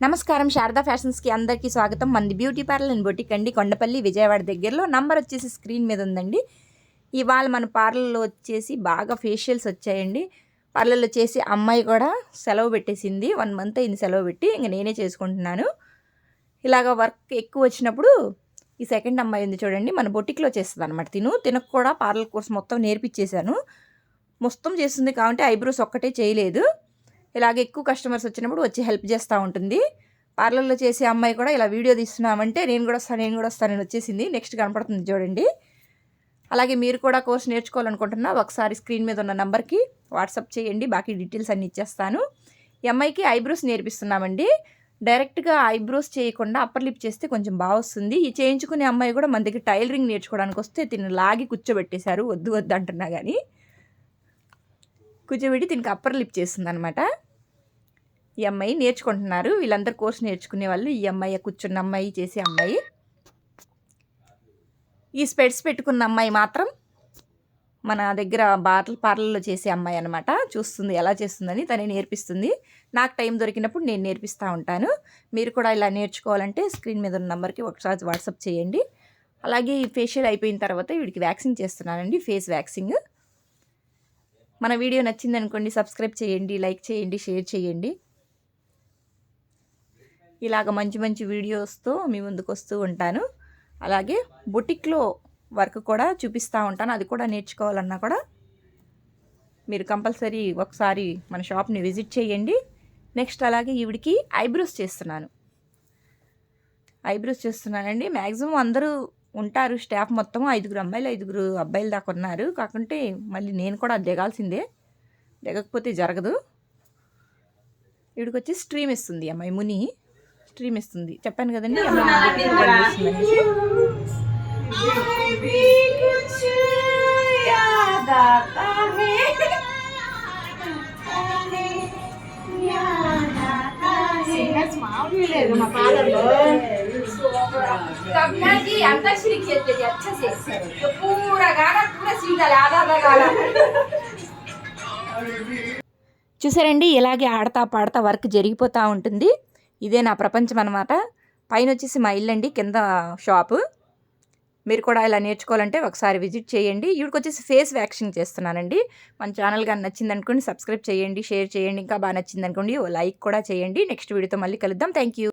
నమస్కారం శారదా ఫ్యాషన్స్కి అందరికీ స్వాగతం. మంది బ్యూటీ పార్లర్ అండ్ బొటిక్ అండి. కొండపల్లి విజయవాడ దగ్గరలో నంబర్ వచ్చేసి స్క్రీన్ మీద ఉందండి. ఇవాళ మన పార్లర్లో వచ్చేసి బాగా ఫేషియల్స్ వచ్చాయండి. పార్లర్లో చేసి అమ్మాయి కూడా సెలవు పెట్టేసింది. వన్ మంత్ అయింది సెలవు పెట్టి. ఇంక నేనే చేసుకుంటున్నాను. ఇలాగ వర్క్ ఎక్కువ వచ్చినప్పుడు ఈ సెకండ్ అమ్మాయి ఉంది చూడండి. మన బొటిక్లో చేస్తుంది అనమాట తిను. తినకు కూడా పార్లర్ కోర్స్ మొత్తం నేర్పించేశాను. మొత్తం చేస్తుంది కాబట్టి ఐబ్రోస్ ఒక్కటే చేయలేదు. ఇలాగ ఎక్కువ కస్టమర్స్ వచ్చినప్పుడు వచ్చి హెల్ప్ చేస్తూ ఉంటుంది. పార్లర్లో చేసే అమ్మాయి కూడా ఇలా వీడియో తీస్తున్నామంటే నేను కూడా వస్తాను నేను కూడా వస్తానని వచ్చేసింది. నెక్స్ట్ కనపడుతుంది చూడండి. అలాగే మీరు కూడా కోర్స్ నేర్చుకోవాలనుకుంటున్నా ఒకసారి స్క్రీన్ మీద ఉన్న నెంబర్కి వాట్సాప్ చేయండి బాకీ డీటెయిల్స్ అన్నీ ఇచ్చేస్తాను. ఈ అమ్మాయికి ఐబ్రోస్ నేర్పిస్తున్నామండి. డైరెక్ట్గా ఐబ్రోస్ చేయకుండా అప్పర్ లిప్ చేస్తే కొంచెం బాగా వస్తుంది. ఈ చేయించుకునే అమ్మాయి కూడా మన దగ్గర టైలరింగ్ నేర్చుకోవడానికి వస్తే తిని లాగి కూర్చోబెట్టేశారు వద్దు వద్దు అంటున్నా కానీ కూర్చోబెట్టి దీనికి అప్పర్ లిప్ చేస్తుంది అనమాట ఈ అమ్మాయి నేర్చుకుంటున్నారు. వీళ్ళందరూ కోర్స్ నేర్చుకునే వాళ్ళు. ఈ అమ్మాయి కూర్చున్న అమ్మాయి చేసే అమ్మాయి. ఈ స్పెడ్స్ పెట్టుకున్న అమ్మాయి మాత్రం మన దగ్గర బార్ల పార్లర్లో చేసే అమ్మాయి అనమాట చూస్తుంది ఎలా చేస్తుందని తనే నేర్పిస్తుంది. నాకు టైం దొరికినప్పుడు నేను నేర్పిస్తూ ఉంటాను. మీరు కూడా ఇలా నేర్చుకోవాలంటే స్క్రీన్ మీద ఉన్న నెంబర్కి ఒకసారి వాట్సాప్ చేయండి. అలాగే ఈ ఫేషియల్ అయిపోయిన తర్వాత వీడికి వ్యాక్సిన్ చేస్తున్నానండి. ఫేస్ వ్యాక్సింగ్ మన వీడియో నచ్చింది అనుకోండి సబ్స్క్రైబ్ చేయండి లైక్ చేయండి షేర్ చేయండి. ఇలాగ మంచి మంచి వీడియోస్తో మీ ముందుకు వస్తూ ఉంటాను. అలాగే బొటిక్లో వర్క్ కూడా చూపిస్తూ ఉంటాను. అది కూడా నేర్చుకోవాలన్నా కూడా మీరు కంపల్సరీ ఒకసారి మన షాప్ని విజిట్ చేయండి. నెక్స్ట్ అలాగే ఈవిడికి ఐబ్రోస్ చేస్తున్నాను. ఐబ్రోస్ చేస్తున్నానండి. మ్యాక్సిమం అందరూ ఉంటారు. స్టాఫ్ మొత్తం ఐదుగురు అమ్మాయిలు ఐదుగురు అబ్బాయిలు దాకా ఉన్నారు. కాకుంటే మళ్ళీ నేను కూడా దిగాల్సిందే. దిగకపోతే జరగదు. వీడికి వచ్చి స్ట్రీమ్ ఇస్తుంది అమ్మాయి ముని. స్ట్రీమ్ ఇస్తుంది. చెప్పాను కదండి? లేదు. మా పాలల్లో. అంతాక్షరికి చెప్పేది అచ్చసే పూర కాడ పూర సీటలు ఆధార్ల కాడ చూసారండి ఇలాగే ఆడతా పాడతా వర్క్ జరిగిపోతూ ఉంటుంది. ఇదే నా ప్రపంచం అనమాట పైన వచ్చేసి మా ఇల్లు అండి కింద షాపు. మీరు కూడా ఇలా నేర్చుకోవాలంటే ఒకసారి విజిట్ చేయండి. వీడికి వచ్చేసి ఫేస్ వ్యాక్షన్ చేస్తున్నానండి. మన ఛానల్ కానీ నచ్చింది అనుకోండి సబ్స్క్రైబ్ చేయండి షేర్ చేయండి ఇంకా బాగా నచ్చింది అనుకోండి ఓ లైక్ కూడా చేయండి. నెక్స్ట్ వీడియోతో మళ్ళీ కలుద్దాం. Thank you.